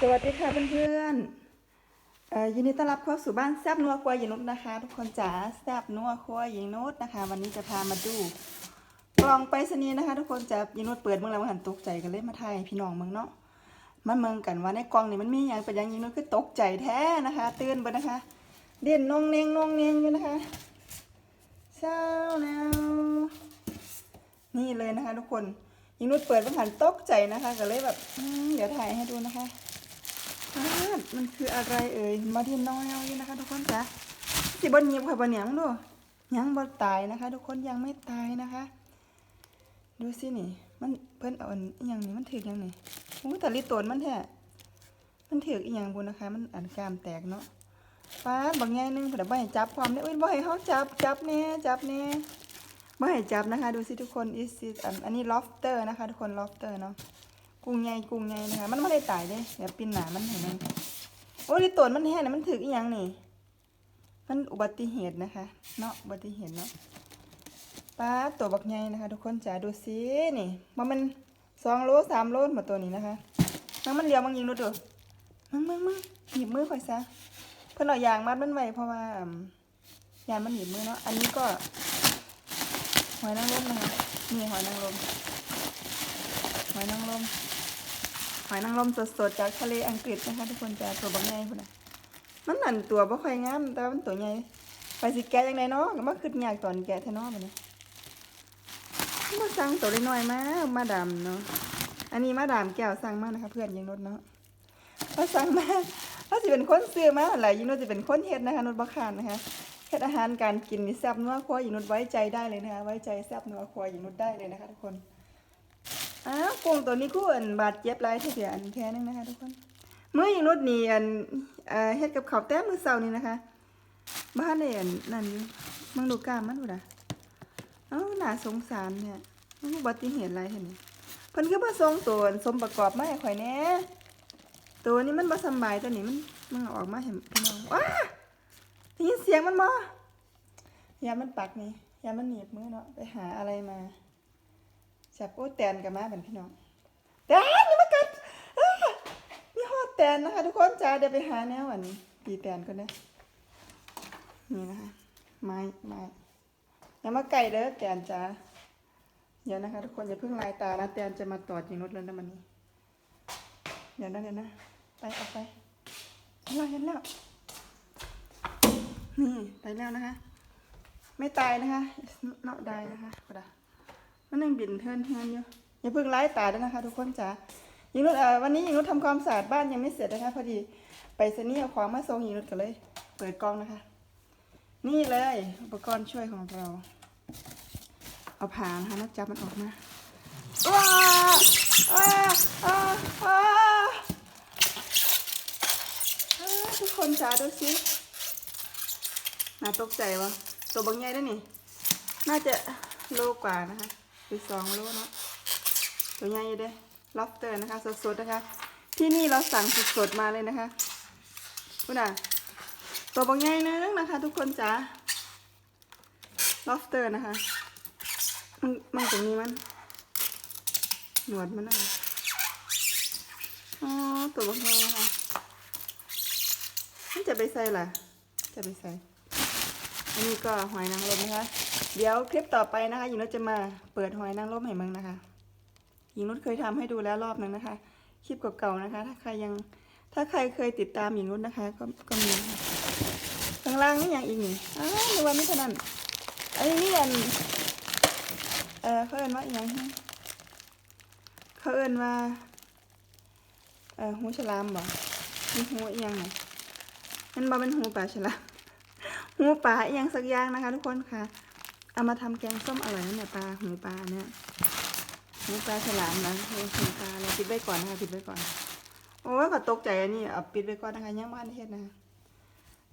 สวัสดีค่ะเพื่อนๆเอ่อยินดีต้อนรับเข้าสู่บ้านแซบนัวครัวหญิงนุชนะคะ ทุกคนจ๋าแซบนัวครัวหญิงนุชนะคะ วันนี้จะพามาดูกล่องไปรษณีย์นะคะ ทุกคนจะหญิงนุชเปิดเมื่องแล้วหันตกใจกันเลยมาไทยพี่น้องเมืองเนาะมาเมืองกันว่าในกล่องนี่มันมีอย่างเป็นอย่างหญิงนุชคือตกใจแท้นะคะ ตื่นไปนะคะ เด่นนงเนงนงเนงอยู่นะคะเช้าแล้วนี่เลยนะคะ ทุกคนหญิงนุชเปิดเมือหันตกใจนะคะก็เลยแบบเดี๋ยวถ่ายให้ดูนะคะ ดมันคืออะไรเอ่ยมาเทียนน้อยเอาอยู่นะคะ ทุกคนจ้ะสิบนยีบค่ะบนเหนียงดูยังบ่ตายนะคะ ทุกคนยังไม่ตายนะคะ ดูสินี่ มันเพิ่นเอาอันอหย่างนี้มันถืออย่างนี้โอ้แต่ลิตรมันแท้มันถืออีหยังบุนะคะ มันอันกามแตกเนาะฟ้าบางแง่นึงเพิ่บ่ให้จับความเนี่ยอุ้ยบ่ให้เฮาจับจับแน่จับแน่บ่ให้จับนะคะ ดูสิทุกคนอันอันนี้ lobster นะคะ ทุกคน lobster เนาะ กุ้งใหญ่กุ้งใหญ่นะคะมันไม่ได้ตายเด้เดี๋ยวปินหนามันเห็นมันโอ้ยตัวมันแห้งนะมันถึกอีหยังนี่ มันอุบัติเหตุนะคะ เนาะอุบัติเหตุเนาะป้าตัวบักใหญ่นะคะ ทุกคนจ๋าดูสินี่มันมันสองโลสามโลหมดตัวนี้นะคะมันมันเดียวมันยิงดูดูมึงมึงมึงหยิบมือข่อยซะเพื่อนเอายางมัดมันไว้เพราะว่ายางมันหยิบมือเนาะอันนี้ก็หอยนางรมนะคะนี่หอยนางรมหอยนางรม หอยนางรมสดๆจากทะเลอังกฤษนะคะ ทุกคนจะตัวบางใหญ่พุ่นน่ะมันหนั่นตัวบ่ค่อยงามแต่ว่ามันตัวใหญ่ไปสิแกะจังไดเนาะก็มาคิดยากตอนแกะแท้เนาะบัดนี้มาสั่งตัวน้อยมามาดามเนาะอันนี้มาดามแก้วสั่งมานะคะเพื่อนยิงรถเนาะมาสั่งมาถ้าสิเป็นคนซื้อมาหลายยิงรถจะเป็นคนเฮ็ดนะคะนดบ่คานนะคะเฮ็ดอาหารการกินนี่แซ่บนัวครัวยิงรถไว้ใจได้เลยนะคะไว้ใจแซ่บนัวครัวยิงรถได้เลยนะคะทุกคน อ้าวกงตัวนี้กูอันบาดเจ็บหลายทีเดียอันแค่นึงนะคะทุกคนเมื่อยิงรถนี่อันเอ่อเฮ็ดกับข้าแต้มมือเสานี่นะคะ บ้านได้อันนั่นอยู่มังดูกล้ามมันบ่ล่ะเอ้าหน่าสงสารเนี่ยมันอุบัติเหตุอะไรเห็นนี่เพิ่นคือบ่ส่งตัวอันสมประกอบมาให้ข่อยแหน่ตัวนี้มันบ่สบายตัวนี้มันมันออกมาให้พี่น้องว้าได้ยินเสียงมันบ่ยามันปักนี่ยามันหนีบมือเนาะไปหาอะไรมา จับโอ้แตนกันมาเป็นพี่น้องแตนอย่มากัดมีหอดแตนนะคะ ทุกคนจ้าเดี๋ยวไปหาแนวอันปีแตนก่อนนะนี่นะคะไม้ไม้อย่ามาไก่เด้อแตนจ้าเดี๋ยวนะคะทุกคนอย่าเพิ่งลายตานะแตนจะมาตอดยิงรถแล้วนะมันนี้เดี๋ยวนะเดี๋ยวนะไปออกไปเห็นแล้วเห็นแล้วนี่ไปแล้วนะคะ ไม่ตายนะคะนอกได้นะคะกระดา มันยังบินเทินเทินอยู่อย่าเพิ่งไล่ตาด้วยนะคะ ทุกคนจ๋าหญิงนุชเอ่อวันนี้หญิงนุชทำความสะอาดบ้านยังไม่เสร็จนะคะ พอดีไปสนี่เอาของมาส่งหญิงนุชก็เลย เปิดกล้องนะคะ นี่เลยอุปกรณ์ช่วยของเรา เอาผ่านะคะแล้วจับมันออกมาว้าว้าว้าว้าทุกคนจ๋าดูสิน่าตกใจวะตัวบางใหญ่ด้วยนี่ น่าจะโลกว่านะคะ หรือสองโลเนาะตัวใหญ่อยู่เด้ lobster นะคะ สดๆ นะคะ ที่นี่เราสั่งสดๆ มาเลยนะคะคุณอะตัวบางใหญ่นึงนะคะ ทุกคนจ๋า lobster นะคะ มันมันตรงนี้มัน หนวดมันนะคะอ๋อตัวบางใหญ่นะคะมันจะไปใส่ล่ะ จะไปใส่ อันนี้ก็หอยนางรมนะคะ เดี๋ยวคลิปต่อไปนะคะหญิงนุชจะมาเปิดหอยนางรมให้มึงนะคะ หญิงนุชเคยทำให้ดูแล้วรอบนึงนะคะ คลิปเก่าๆนะคะ ถ้าใครยัง ถ้าใครเคยติดตามหญิงนุชนะคะ ก็ก็มีข้างล่างนี่อย่างอีกนี่อ้าวนึกว่าไม่เท่านั้นอันนี้นี่อันเออเขาเอินว่าอย่างนะเขาเอินว่าเออหูฉลามบ่มีหูอีหยังไงมันบ่เป็นหูปลาฉลาม หูปลาอหยังสักอย่างนะคะ ทุกคนค่ะ เอามาทำแกงส้มอร่อยนะเนี่ยปลาหูปลาเนี่ยหูปลาฉลามนะหูปลาเราปิดไว้ก่อนนะคะปิดไว้ก่อน โอ้ยก็ตกใจอันนี้เอาปิดไว้ก่อนนะคะยังบ้านเฮ็ดนะ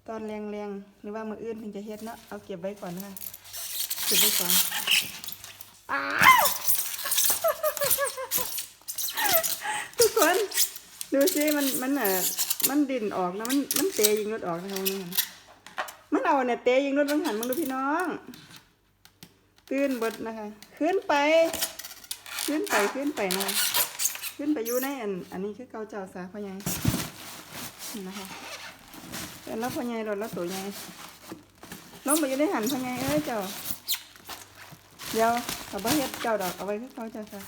ตอนแรงๆหรือว่ามืออื่นถึงจะเฮ็ดเนาะเอาเก็บไว้ก่อนนะคะเก็บไว้ก่อนอทุกคนดูสิมันมันเอ่อมันดินออกนะมันมันเตยิงรถออกนะคะนี่ มันเอาเนี่ยเตะยิงรถบังหันมึงดูพี่น้อง ตื่นบดนะคะ ขึ้นไป ขึ้นไปขึ้นไปนะขึ้นไปอยู่ในอัน อันนี้คือเกาเจ้าสาพ่อใหญ่นะคะแล้วพ่อใหญ่รถแล้วตัวใหญ่ลงไปอยู่ในหันพ่อใหญ่เอ้ยเจ้าเดี๋ยวเอาไว้เฮ็ดเจ้าดอกเอาไว้คือเกาเจ้าสา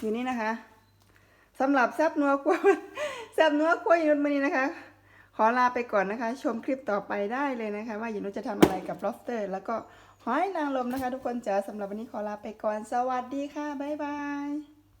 อยู่นี่นะคะสำหรับแซบนัวกลัวแซบนัวกลัวยินุษมันนี้นะคะ ขอลาไปก่อนนะคะ ชมคลิปต่อไปได้เลยนะคะ ว่าหยินุจะทำอะไรกับ lobster แล้วก็หอยนางรมนะคะ ทุกคนจ๋าสำหรับวันนี้ขอลาไปก่อน สวัสดีค่ะ บ๊ายบาย